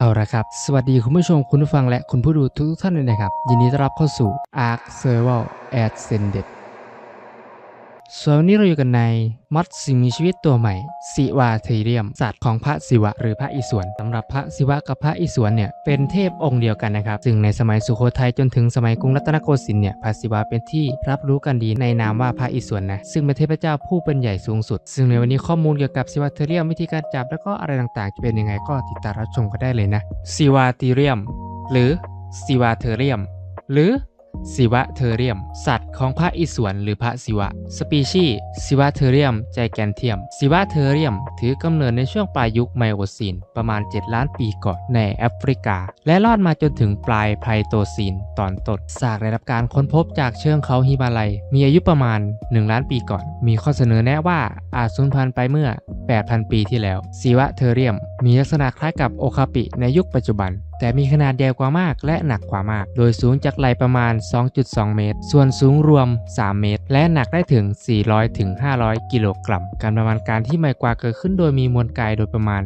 เอาละครับ สวัสดีคุณผู้ชมคุณผู้ฟังและคุณผู้ดูทุกท่านเลยนะครับ ยินดีต้อนรับเข้าสู่ Ark Survival Ascended ส่วนวันนี้เราอยู่กันในมอดสิ่งมีชีวิตตัวใหม่สิวาเทเรียมสัตว์ของพระศิวะหรือพระอิศวรสำหรับพระศิวะกับพระอิศวรเนี่ยเป็นเทพองค์เดียวกันนะครับซึ่งในสมัยสุโขทัยจนถึงสมัยกรุงรัตนโกสินทร์เนี่ยพระศิวะเป็นที่รับรู้กันดีในนามว่าพระอิศวรนะซึ่งเป็นเทพเจ้าผู้เป็นใหญ่สูงสุด ซึ่งในวันนี้ข้อมูลเกี่ยวกับสิวาเทเรียมวิธีการจับแล้วก็อะไรต่างๆ จะเป็นยังไงก็ติดตามรับชมกันได้เลยนะสิวาเทเรียม หรือสิวาเทเรียม หรือ ศิวะเทเรียม สัตว์ของพระอิศวรหรือพระศิวะ สปีชีส์ศิวะเทเรียมใจแกนเทียมศิวะเทเรียม ถือกำเนิดในช่วงปลายยุคไมโอซีน ประมาณ 7 ล้านปีก่อนในแอฟริกา และรอดมาจนถึงปลายไพลโตซีนตอนต้นซากได้รับการค้นพบจากเชิงเขาฮิมาลัย มีอายุประมาณ 1 ล้านปีก่อน มีข้อเสนอแนะว่าอาจสูญพันธุ์ไปเมื่อ 8,000 ปีที่แล้วศิวะเทเรียม มีลักษณะคล้ายกับโอคาปิในยุคปัจจุบัน แต่มีขนาดใหญ่กว่ามากและหนักกว่ามาก โดยสูงจากไหลประมาณ 2.2 เมตร ส่วนสูงรวม 3 เมตร และหนักได้ถึง 400 ถึง 500 กิโลกรัม การประมาณการที่ใหม่กว่าเกิดขึ้นโดยมีมวลกายโดยประมาณ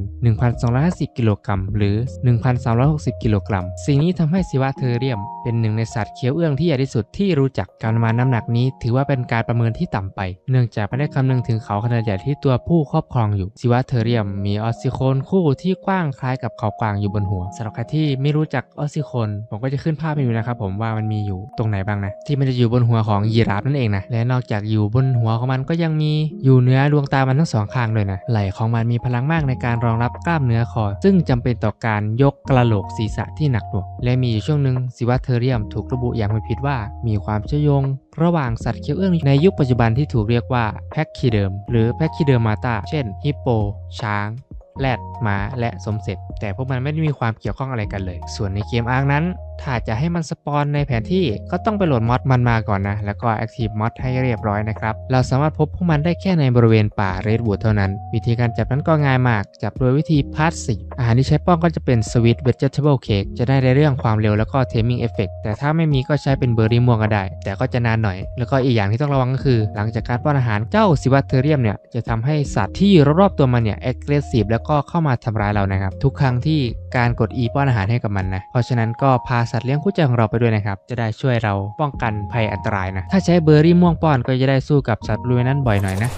1,250 กิโลกรัม หรือ 1,360 กิโลกรัม สิ่งนี้ทำให้ศิวะเทเรียม เป็นหนึ่งในสัตว์เคี้ยวเอื้องที่ใหญ่ที่สุดที่รู้จัก การประมาณน้ำหนักนี้ ถือว่าเป็นการประเมินที่ต่ำไป เนื่องจากไม่ได้คำนึงถึงเขาขนาดใหญ่ที่ตัวผู้ครอบครองอยู่ศิวะเทเรียม มีออสซิโคนคู่ที่กว้างคล้ายกับเขากวางอยู่บนหัวสำหรับใครที่ไม่รู้จักออสซิโคนผมก็จะขึ้นภาพให้ดูนะครับผมว่ามันมีอยู่ตรงไหนบ้างนะ ที่มันจะอยู่บนหัวของยีราฟนั่นเองนะและนอกจากอยู่บนหัวของมันก็ยังมีอยู่เนื้อดวงตามันทั้งสองข้างเลยนะไหล่ของมันมีพลังมากในการรองรับกล้ามเนื้อคอ ซึ่งจำเป็นต่อการยกกระโหลกศีรษะที่หนักหน่วงและมีอยู่ช่วงหนึ่งซิวัตเทอเรียมถูกระบุอย่างไม่ผิดว่า มีความเชื่อโยง ระหว่างสัตว์เคี้ยวเอื้องในยุคปัจจุบันที่ถูกเรียกว่าแพคคีเดิมหรือแพคคีเดิมมาตาเช่นฮิปโป ช้าง แรดม้าและสมเสร็จ แต่พวกมันไม่ได้มีความเกี่ยวข้องอะไรกันเลย ส่วนในเกมอาร์คนั้นถ้าจะให้มันสปอนในแผนที่ก็ต้องไปโหลดมอดมันมาก่อนนะ แล้วก็ Active Mod ให้เรียบร้อยนะครับ เราสามารถพบพวกมันได้แค่ในบริเวณป่าเรดวูดเท่านั้น วิธีการจับนั้นก็ง่ายมาก จับโดยวิธีพาสซีฟอาหารที่ใช้ป้องก็จะเป็นสวิตเวจเทเบิลเค้กจะได้ในเรื่องความเร็วแล้วก็เทมิ่งเอฟเฟกแต่ถ้าไม่มีก็ใช้เป็นเบอร์รี่ม่วงก็ได้ แต่ก็จะนานหน่อย แล้วก็อีกอย่างที่ต้องระวังก็คือ หลังจากการป้อนอาหารเจ้าซิวัตเทเรียมเนี่ยจะทำให้สัตว์ที่อยู่รอบๆตัวมันเนี่ยเอ็กซ์ซีฟแล้วก็เข้ามาทำร้ายเรานะครับทุกครั้งที่การกด E ป้อนอาหารให้กับมันนะเพราะฉะนั้นก็พาสัตว์เลี้ยงคู่ใจของเราไปด้วยนะครับ จะได้ช่วยเราป้องกันภัยอันตรายนะ ถ้าใช้เบอร์รี่ม่วงป้อนก็จะได้สู้กับสัตว์บริเวณนั้นบ่อยหน่อยนะ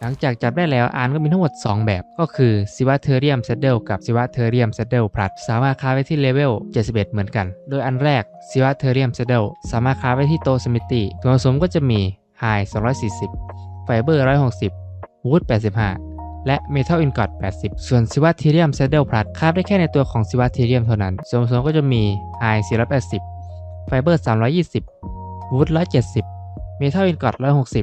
หลังจากจับได้แล้วอาร์นก็มีทั้งหมด 2 แบบ ก็คือซิว a เทอเรียมเซดเดิลกับซิว a เทอเรียมเซดเดิลพลัสสามารถค้าไว้ที่เลเวล 71 เหมือนกัน โดยอันแรกซิว a เทอเรียมเซดเดิลสามารถค้าไว้ที่โตสมิตี้ส่วนผสมก็จะมีไฮ240 ไฟเบอร์ 160 วูด 85 และเมทัลอินกอด80 ส่วนซิว a เทอเรียมเซดเดิลพลัสค้าได้แค่ในตัวของซิว a เทอเรียมเท่านั้น ส่วนผสมก็จะมีไฮ480 ไฟเบอร์ 320 วูด 170 เมทัลอินกอด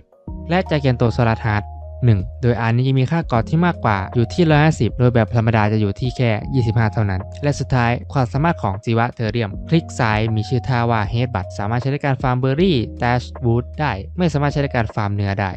160 และจากเกนโตโซลาร์ทาร์ 1 โดยอันนี้ยังมีค่ากอดที่มากกว่าอยู่ที่ 150 โดยแบบธรรมดาจะอยู่ที่แค่ 25 เท่านั้น และสุดท้ายความสามารถของจีวะเทอเรียม คลิกซ้ายมีชื่อท่าว่า Head b u t สามารถใช้ในการฟาร์มเบอร์รี่แดชบูดได้ ไม่สามารถใช้ในการฟาร์มเนื้อได้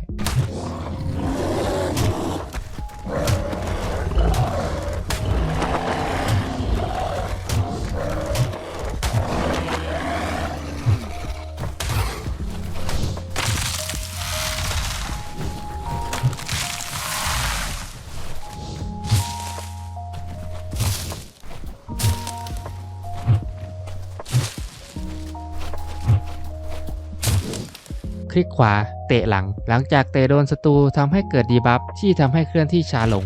ลิกขวา เตะหลัง หลังจากเตะโดนศัตรูทำให้เกิดดีบัฟที่ทำให้เคลื่อนที่ช้าลง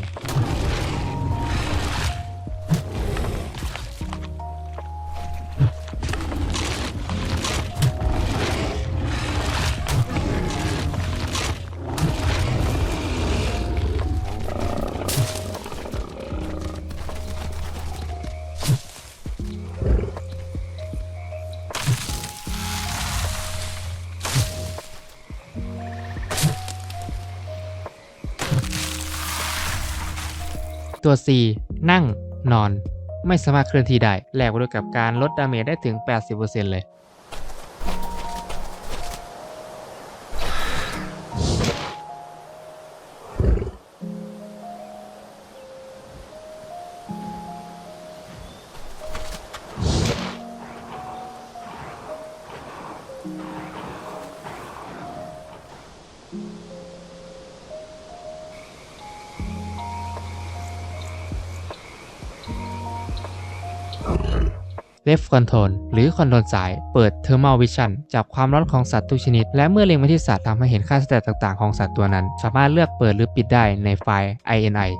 ตัว C นั่งนอน ไม่สามารถเคลื่อนที่ได้แลกไปด้วยกับการลดดาเมจได้ถึง 80%เลย Left Control หรือคอนโทรลสาย เปิด Thermal Vision จับความร้อนของสัตว์ทุกชนิด และเมื่อเล็งไปที่สัตว์ทำให้เห็นค่าสแตทต่างๆ ของสัตว์ตัวนั้น สามารถเลือกเปิดหรือปิดได้ในไฟล์ INI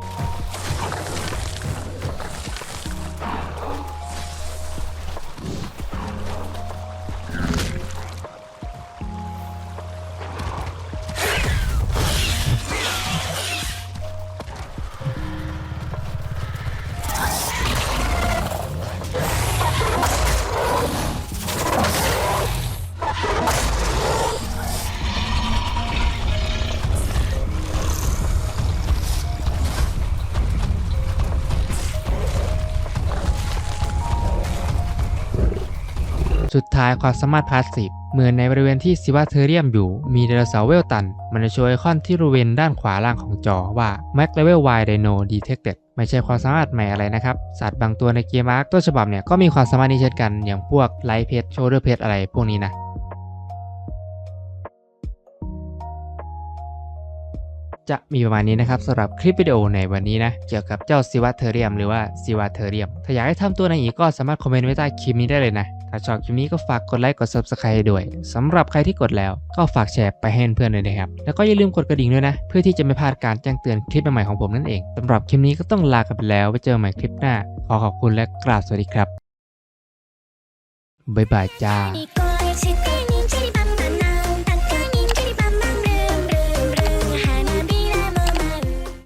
สุดท้ายความสามารถพาสซีฟเมื่อในบริเวณที่ซิวาเทอเรียมอยู่มีไดโนเสาร์เวลตัน มันจะโชว์ไอคอนที่บริเวณด้านขวาล่างของจอว่า Max Level Y Dino Detected ไม่ใช่ความสามารถใหม่อะไรนะครับ สัตว์บางตัวในเกมอาร์คต้นฉบับเนี่ยก็มีความสามารถนี้เช่นกันอย่างพวกไลท์เพชโชเดอร์เพชอะไรพวกนี้นะจะมีประมาณนี้นะครับสำหรับคลิปวิดีโอในวันนี้นะ เกี่ยวกับเจ้าซิวาเทอเรียมหรือว่าซิวาเทอเรียม ถ้าอยากให้ทำตัวไหนอีกก็สามารถคอมเมนต์ไว้ใต้คลิปนี้ได้เลยนะ ถ้าชอบคลิปนี้ก็ฝากกดไลค์กด subscribe ด้วยสำหรับใครที่กดแล้วก็ฝากแชร์ไปให้เพื่อนด้วยนะครับ แล้วก็อย่าลืมกดกระดิ่งด้วยนะ เพื่อที่จะไม่พลาดการแจ้งเตือนคลิปใหม่ของผมนั่นเองสำหรับคลิปนี้ก็ต้องลากันไปแล้วไว้เจอใหม่คลิปหน้า ขอขอบคุณและกราบสวัสดีครับบ๊ายบายจ้า